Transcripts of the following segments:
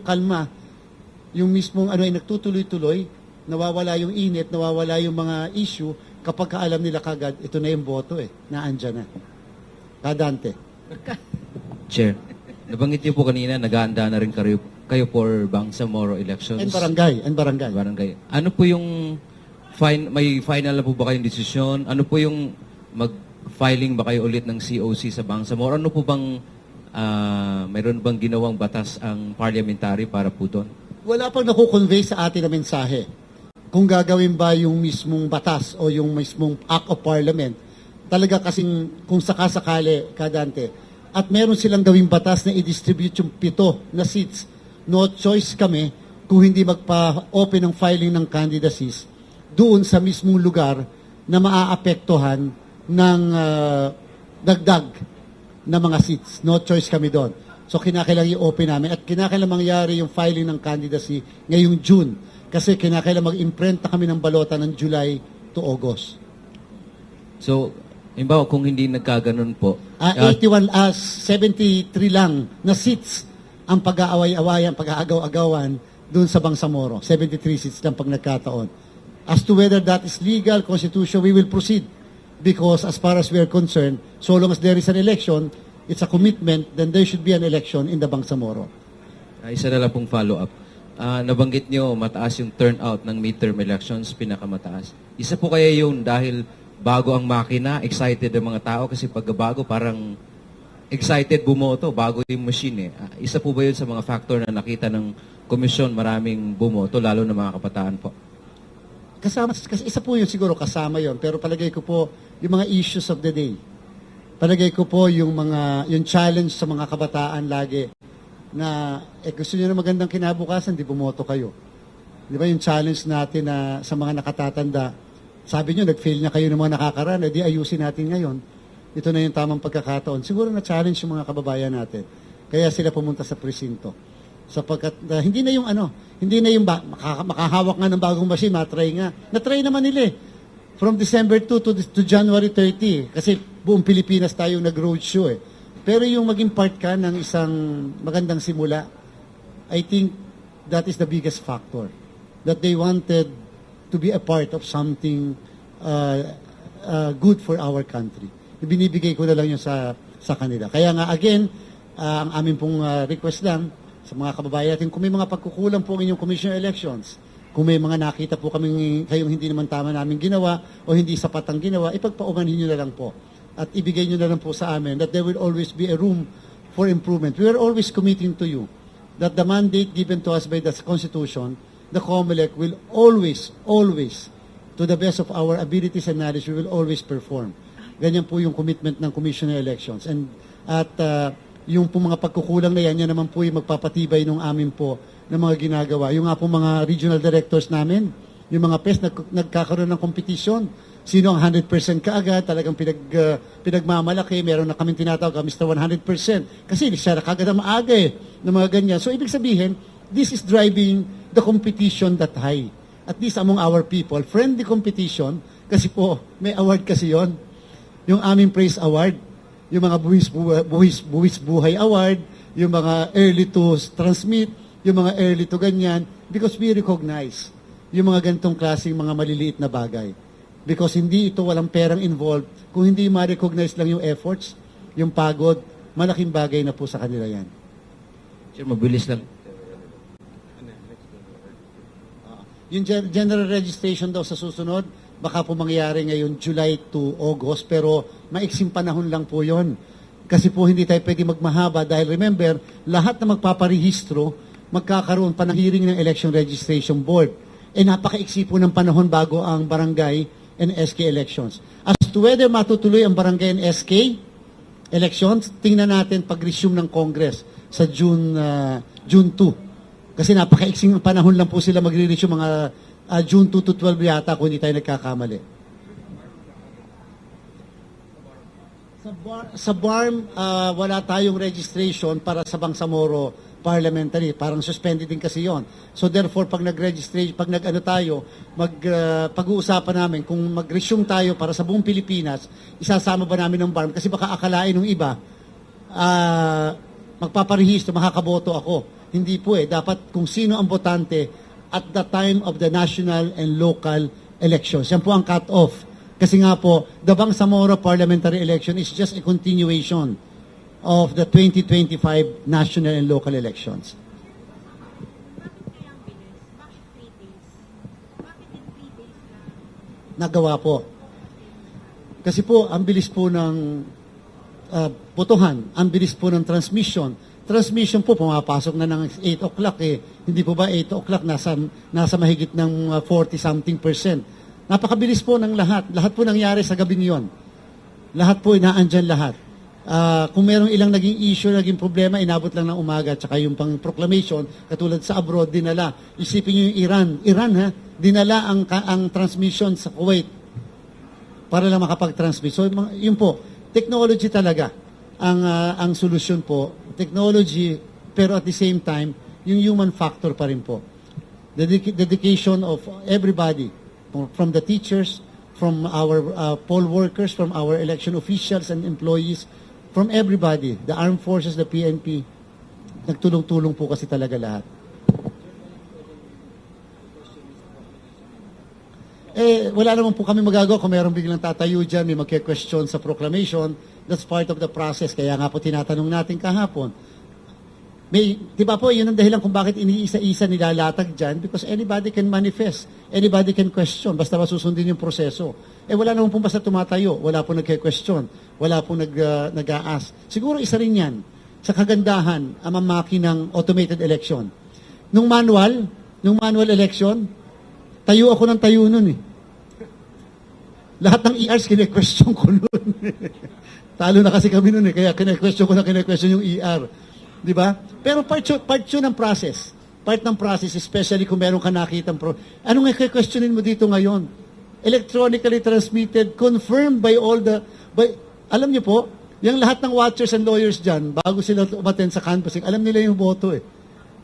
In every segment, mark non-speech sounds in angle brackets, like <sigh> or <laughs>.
kalma, yung mismong ano ay nagtutuloy-tuloy, nawawala yung init, nawawala yung mga issue, kapag ka alam nila kagad, ito na yung boto eh, naandyan na. Kadante. Chair, nabanggit niyo po kanina, nag-aanda na rin kayo, kayo for Bangsamoro elections. And barangay, and barangay. Barangay. Ano po yung fin- may final na po ba kayong desisyon? Ano po yung mag-filing ba kayo ulit ng COC sa Bangsamoro? Ano po bang ah, mayroon bang ginawang batas ang parliamentary para po doon? Wala pang nakukonvey sa atin na mensahe. Kung gagawin ba yung mismong batas o yung mismong Act of Parliament, talaga kasing kung sakasakali, Kadante, at meron silang gawing batas na i-distribute yung pito na seats, no choice kami kung hindi magpa-open ng filing ng candidacies doon sa mismong lugar na maaapektuhan ng ah, dagdag na mga seats. No choice kami doon. So kinakailangan i-open namin at kinakailangan mangyari yung filing ng candidacy ngayong June. Kasi kinakailangan mag-imprint na kami ng balota ng July to August. So, imbaw kung hindi nagkaganon po, ah, 81 as 73 lang na seats ang pag-aaway-awayan, pag-aagaw-agawan doon sa Bangsamoro. 73 seats lang pag nagkataon. As to whether that is legal, constitution, we will proceed. Because as far as we are concerned, so long as there is an election, it's a commitment, then there should be an election in the Bangsamoro. ah, isa na lang pong follow-up. Ah, nabanggit niyo mataas yung turnout ng midterm elections, pinakamataas. Isa po kaya yung dahil bago ang makina, excited ang mga tao kasi pag bago parang excited bumoto, bago yung machine eh. Ah, isa po ba yun sa mga factor na nakita ng komisyon maraming bumoto, lalo na mga kabataan po? Kasama, kasi isa po yun siguro kasama yon pero palagay ko po yung mga issues of the day. Palagay ko po yung mga yung challenge sa mga kabataan lagi na eh, gusto niyo na magandang kinabukasan, di bumoto kayo. Di ba yung challenge natin na sa mga nakatatanda, sabi niyo nag-fail na kayo ng mga nakakaraan, eh, di ayusin natin ngayon. Ito na yung tamang pagkakataon. Siguro na challenge yung mga kababayan natin. Kaya sila pumunta sa presinto sapagkat uh, hindi na yung ano, hindi na yung ba, maka, makahawak nga ng bagong machine, matry nga. Na-try naman nila eh. From December 2 to, to January 30 kasi buong Pilipinas tayo nag-roadshow eh. Pero yung maging part ka ng isang magandang simula, I think that is the biggest factor. That they wanted to be a part of something uh, uh, good for our country. Binibigay ko na lang yun sa, sa kanila. Kaya nga again, uh, ang aming pong uh, request lang sa mga kababayan natin, kung may mga pagkukulang po ang inyong commission elections, kung may mga nakita po kami kayong hindi naman tama namin ginawa o hindi sapat ang ginawa, ipagpaumanhin nyo na lang po. At ibigay nyo na lang po sa amin that there will always be a room for improvement. We are always committing to you that the mandate given to us by the Constitution, the COMELEC will always, always, to the best of our abilities and knowledge, we will always perform. Ganyan po yung commitment ng Commission on Elections. And at uh, yung po mga pagkukulang na yan, yan naman po yung magpapatibay ng amin po ng mga ginagawa. Yung nga po mga regional directors namin, yung mga PES, nag, nagkakaroon ng competition. Sino ang 100% kaagad, talagang pinag, uh, pinagmamalaki, meron na kaming tinatawag, Mr. 100%. Kasi siya na kagad ang maaga eh, ng mga ganyan. So ibig sabihin, this is driving the competition that high. At least among our people, friendly competition, kasi po, may award kasi yon Yung aming praise award, yung mga buwis, buwis, buwis buhay award, yung mga early to transmit, yung mga early to ganyan, because we recognize yung mga ganitong klaseng mga maliliit na bagay. Because hindi ito walang perang involved, kung hindi ma-recognize lang yung efforts, yung pagod, malaking bagay na po sa kanila yan. Sir, mabilis lang. Yung gen- general registration daw sa susunod, baka po mangyari ngayon July to August, pero maiksing panahon lang po yon. Kasi po hindi tayo pwede magmahaba dahil remember, lahat na magpaparehistro, magkakaroon pa ng hearing ng Election Registration Board. E napakaiksi po ng panahon bago ang barangay and SK elections. As to whether matutuloy ang barangay and SK elections, tingnan natin pag-resume ng Congress sa June uh, June 2. Kasi napakaiksing panahon lang po sila magre-resume mga uh, June 2 to 12 yata kung hindi tayo nagkakamali. Sa, bar, sa BARM, uh, wala tayong registration para sa Bangsamoro parliamentary. Parang suspended din kasi yon. So therefore, pag nag-registrate, pag nag-ano tayo, mag, uh, pag-uusapan namin kung mag-resume tayo para sa buong Pilipinas, isasama ba namin ng BARM? Kasi baka akalain ng iba, uh, magpaparehistro, makakaboto ako. Hindi po eh. Dapat kung sino ang botante at the time of the national and local elections. Yan po ang cut-off. Kasi nga po, the Bangsamoro parliamentary election is just a continuation of the 2025 national and local elections. Nagawa po. Kasi po, ang bilis po ng uh, botohan, ang bilis po ng transmission. Transmission po, pumapasok na ng 8 o'clock eh. Hindi po ba 8 o'clock, nasa, nasa mahigit ng uh, 40-something percent. Napakabilis po ng lahat. Lahat po nangyari sa gabi niyon. Lahat po, inaandyan lahat. Ah, kung merong ilang naging issue, naging problema, inabot lang ng umaga, tsaka yung pang proclamation, katulad sa abroad, dinala. Isipin nyo yung Iran. Iran, ha? Dinala ang, ang transmission sa Kuwait para lang makapag-transmit. So, yun po, technology talaga ang, ah, ang solusyon po. Technology, pero at the same time, yung human factor pa rin po. Dedic- dedication of everybody, from- the teachers, from our uh, poll workers, from our election officials and employees, from everybody, the armed forces, the PNP, nagtulong-tulong po kasi talaga lahat. Eh, wala naman po kami magagawa kung mayroong biglang tatayo dyan, may magke-question sa proclamation. That's part of the process. Kaya nga po tinatanong natin kahapon. May, di ba po, yun ang dahilan kung bakit iniisa-isa nilalatag dyan because anybody can manifest, anybody can question, basta masusundin yung proseso. Eh wala naman pong basta tumatayo, wala pong nagke-question, wala pong nag, uh, nag-a-ask. Siguro isa rin yan sa kagandahan ang mamaki ng automated election. Nung manual, nung manual election, tayo ako ng tayo nun eh. Lahat ng ERs kine-question ko nun. <laughs> Talo na kasi kami nun eh, kaya kine-question ko na kine-question yung ER. Di ba? Pero part part yun ng process. Part ng process, especially kung meron ka nakitang pro... Ano nga questionin mo dito ngayon? Electronically transmitted, confirmed by all the... By, alam niyo po, yung lahat ng watchers and lawyers dyan, bago sila umattend sa canvassing, alam nila yung boto eh.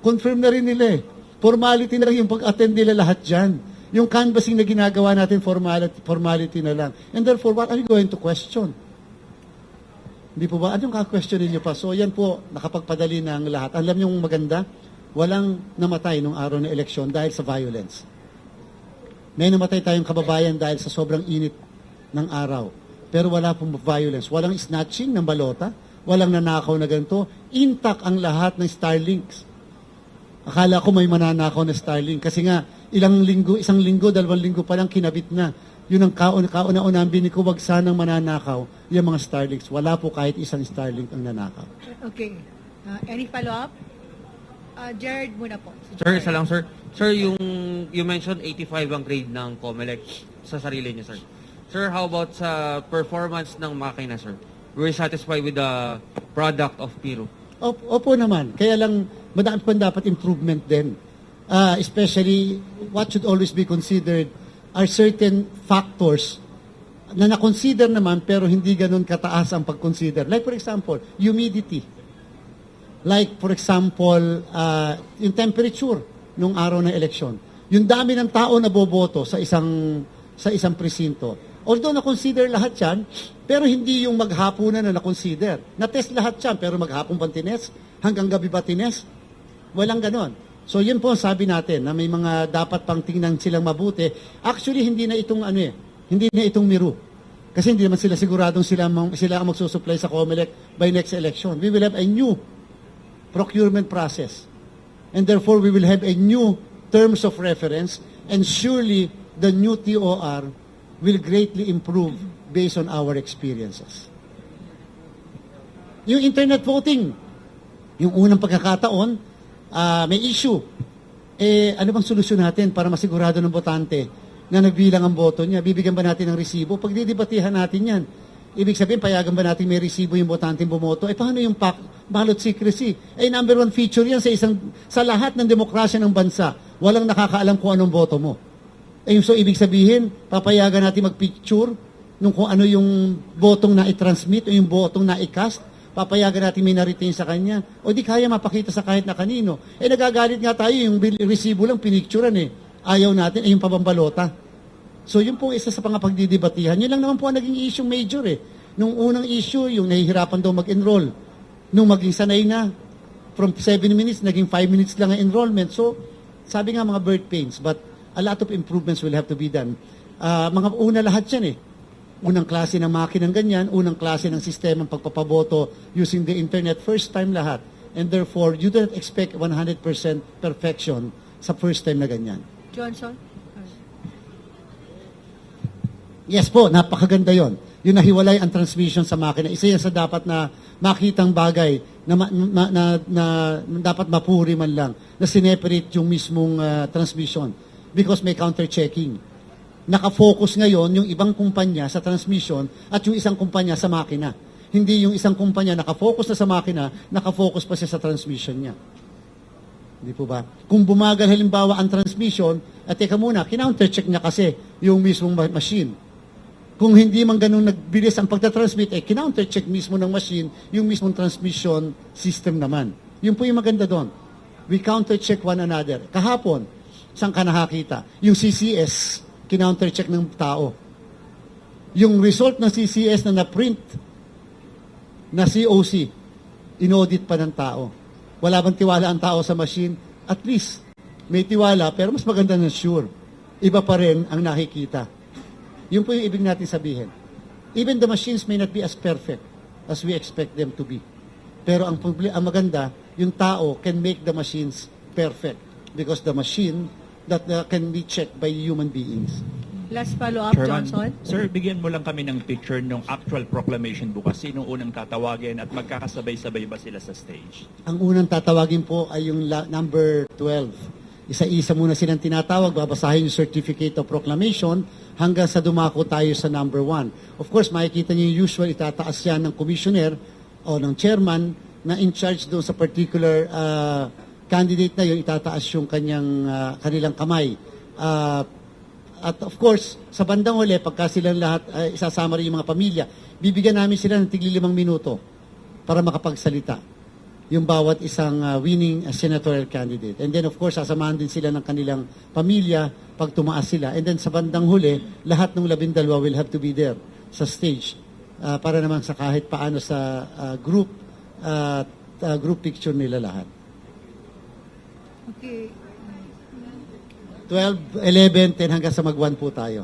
Confirm na rin nila eh. Formality na lang yung pag-attend nila lahat dyan. Yung canvassing na ginagawa natin, formality, formality na lang. And therefore, what are you going to question? Hindi po ba? Anong ka-questionin niyo pa? So yan po, nakapagpadali ng lahat. Alam niyo yung maganda? Walang namatay nung araw ng eleksyon dahil sa violence. May namatay tayong kababayan dahil sa sobrang init ng araw. Pero wala pong violence. Walang snatching ng balota. Walang nanakaw na ganito. Intact ang lahat ng Starlinks. Akala ko may mananakaw na Starlink. Kasi nga, ilang linggo, isang linggo, dalawang linggo pa lang kinabit na. Yun ang kauna, kauna-una ang binig ko, wag sanang mananakaw yung mga Starlinks. Wala po kahit isang Starlink ang nanakaw. Okay. Uh, any follow-up? Uh, Jared muna po. Si Sir, Jared. isa lang sir. Sir, yung you mentioned 85 ang grade ng COMELEC sa sarili niya, sir. Sir, how about sa performance ng makina, sir? We're satisfied with the product of Piro. Opo, opo naman. Kaya lang, madami pa dapat improvement din. Ah, especially, what should always be considered are certain factors na na-consider naman pero hindi ganun kataas ang pag-consider. Like for example, humidity. Like for example, ah, yung temperature nung araw ng eleksyon. Yung dami ng tao na boboto sa isang sa isang presinto. Although na-consider lahat yan, pero hindi yung maghapunan na na-consider. Na-test lahat yan, pero maghapon pa tines, hanggang gabi ba tines? Walang ganon. So yun po sabi natin na may mga dapat pang tingnan silang mabuti. Actually, hindi na itong ano eh, hindi na itong miru. Kasi hindi naman sila siguradong sila, sila ang magsusupply sa COMELEC by next election. We will have a new procurement process. And therefore, we will have a new terms of reference and surely the new TOR will greatly improve based on our experiences. Yung internet voting, yung unang pagkakataon, ah, may issue. Eh, ano bang solusyon natin para masigurado ng botante na nagbilang ang boto niya? Bibigyan ba natin ng resibo? Pag didibatihan natin yan, ibig sabihin, payagan ba natin may resibo yung botante bumoto? Eh, paano yung pack, ballot secrecy? Eh, number one feature yan sa, isang, sa lahat ng demokrasya ng bansa. Walang nakakaalam kung anong boto mo. Eh, so ibig sabihin, papayagan natin magpicture nung kung ano yung botong na i-transmit o yung botong na i-cast, papayagan natin may na-retain sa kanya. O di kaya mapakita sa kahit na kanino. Eh nagagalit nga tayo, yung resibo lang pinicturean eh. Ayaw natin, ay yung pabambalota. So yun po isa sa mga pagdidibatihan. Yun lang naman po ang naging issue major eh. Nung unang issue, yung nahihirapan daw mag-enroll. Nung maging sanay na, from 7 minutes, naging 5 minutes lang ang enrollment. So, sabi nga mga birth pains, but a lot of improvements will have to be done. Ah, mga una lahat yan eh. Unang klase ng makinang ganyan, unang klase ng sistema ng pagpapaboto using the internet, first time lahat. And therefore, you don't expect 100% perfection sa first time na ganyan. Johnson? Yes po, napakaganda yon. Yung nahiwalay ang transmission sa makina. Isa yan sa dapat na makitang bagay na, ma- ma- na, na, na dapat mapuri man lang na sineperate yung mismong ah, transmission because may counter-checking. Nakafocus ngayon yung ibang kumpanya sa transmission at yung isang kumpanya sa makina. Hindi yung isang kumpanya nakafocus na sa makina, nakafocus pa siya sa transmission niya. Hindi po ba? Kung bumagal halimbawa ang transmission, at teka muna, kinounter-check niya kasi yung mismong ma- machine. Kung hindi man ganun nagbilis ang pagtatransmit, eh, kinounter-check mismo ng machine yung mismong transmission system naman. Yun po yung maganda doon. We counter-check one another. Kahapon, saan ka nakakita? Yung CCS, kinounter-check ng tao. Yung result ng CCS na na-print na COC, inaudit pa ng tao. Wala bang tiwala ang tao sa machine? At least, may tiwala, pero mas maganda na sure. Iba pa rin ang nakikita. Yun po yung ibig natin sabihin. Even the machines may not be as perfect as we expect them to be. Pero ang, ang maganda, yung tao can make the machines perfect because the machine that uh, can be checked by human beings. Last follow-up, Chairman, Johnson? Sir, bigyan mo lang kami ng picture ng actual proclamation bukas. Sino unang tatawagin at magkakasabay-sabay ba sila sa stage? Ang unang tatawagin po ay yung la- number 12. Isa-isa muna silang tinatawag, babasahin yung Certificate of Proclamation hanggang sa dumako tayo sa number 1. Of course, makikita niyo yung usual, itataas yan ng commissioner o ng chairman na in charge doon sa particular ah, candidate na yun, itataas yung kanyang, ah, kanilang kamay. Ah, at of course, sa bandang huli, pagka silang lahat, ay isasama rin yung mga pamilya, bibigyan namin sila ng tigli limang minuto para makapagsalita yung bawat isang uh, winning uh, senatorial candidate. And then of course, sasamahan din sila ng kanilang pamilya pag tumaas sila. And then sa bandang huli, lahat ng labindalwa will have to be there sa stage uh, para naman sa kahit paano sa uh, group uh, uh, group picture nila lahat. Okay. 12, 11, 10 hanggang sa mag-1 po tayo.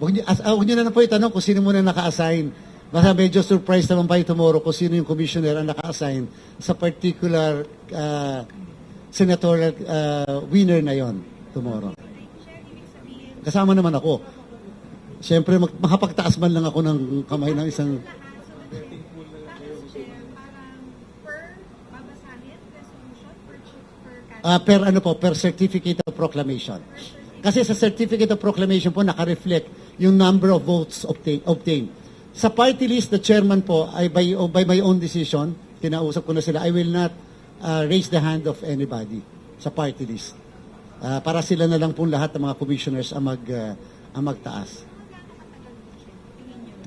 Huwag niyo, as, ah, huwag niyo na lang po itanong kung sino muna naka-assign. Basta medyo surprise naman pa tomorrow kung sino yung commissioner ang naka-assign sa particular ah, senatorial ah, winner na yon tomorrow. Kasama naman ako. Siyempre, makapagtaas man lang ako ng kamay ng isang... Ah, per ano po, per certificate of proclamation. Kasi sa certificate of proclamation po naka-reflect yung number of votes obtain, obtained. Sa party list, the chairman po, ay by, oh, by my own decision, kinausap ko na sila, I will not ah, raise the hand of anybody sa party list. Ah, para sila na lang po lahat ng mga commissioners ang, mag, ah, ang magtaas.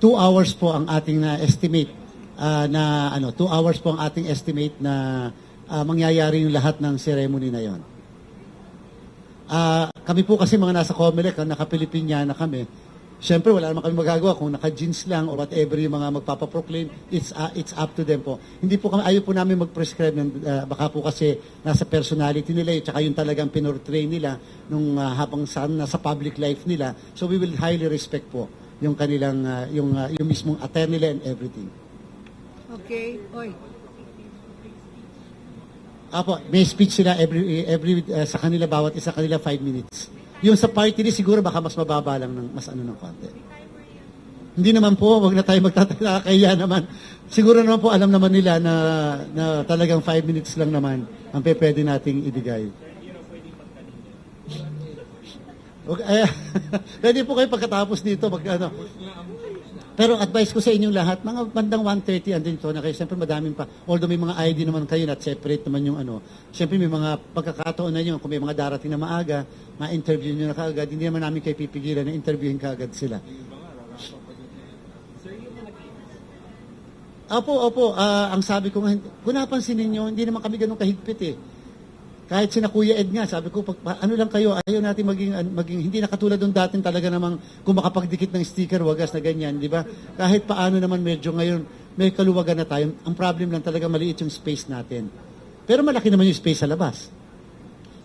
Two hours po ang ating na estimate ah, na ano, two hours po ang ating estimate na ah, mangyayari yung lahat ng ceremony na yon. Ah, kami po kasi mga nasa Comelec, ah, naka-Pilipinyana kami. Siyempre, wala naman kami magagawa kung naka-jeans lang or whatever yung mga magpapaproclaim. It's, ah, it's up to them po. Hindi po kami, ayaw po namin mag-prescribe. Ah, baka po kasi nasa personality nila, yun, tsaka yung talagang pinortray nila nung ah, habang sa, nasa public life nila. So we will highly respect po yung kanilang, ah, yung, ah, yung mismong attire nila and everything. Okay. Oy. Apo, may speech sila every every uh, sa kanila bawat isa kanila 5 minutes. Yung sa party list siguro baka mas mababa lang ng mas ano ng konti. Hindi naman po, wag na tayo magtataka kaya naman. Siguro naman po alam naman nila na na talagang 5 minutes lang naman ang pe- pwede nating ibigay. Okay, eh, <laughs> pwede po kayo pagkatapos dito mag ano. Pero advice ko sa inyong lahat, mga bandang 1.30 andun ito na kayo. Siyempre madaming pa. Although may mga ID naman kayo at separate naman yung ano. Siyempre may mga pagkakataon na yun. Kung may mga darating na maaga, ma-interview nyo na kaagad. Hindi naman namin kayo pipigilan na interviewin kaagad sila. Opo, opo. ah, ang sabi ko nga, kung napansin ninyo, hindi naman kami ganun kahigpit eh. Kahit sina Kuya Ed nga, sabi ko, pag, pa- ano lang kayo, ayaw natin maging, maging hindi na katulad ng dating talaga namang kung makapagdikit ng sticker, wagas na ganyan, di ba? Kahit paano naman medyo ngayon, may kaluwagan na tayo. Ang problem lang talaga maliit yung space natin. Pero malaki naman yung space sa labas.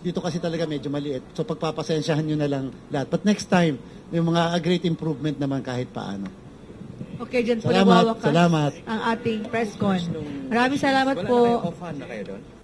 Dito kasi talaga medyo maliit. So pagpapasensyahan nyo na lang lahat. But next time, yung mga great improvement naman kahit paano. Okay, dyan po Salamat, nawawakas salamat. ang ating press con. Maraming salamat Wala po. na kayo, off-hand na kayo doon?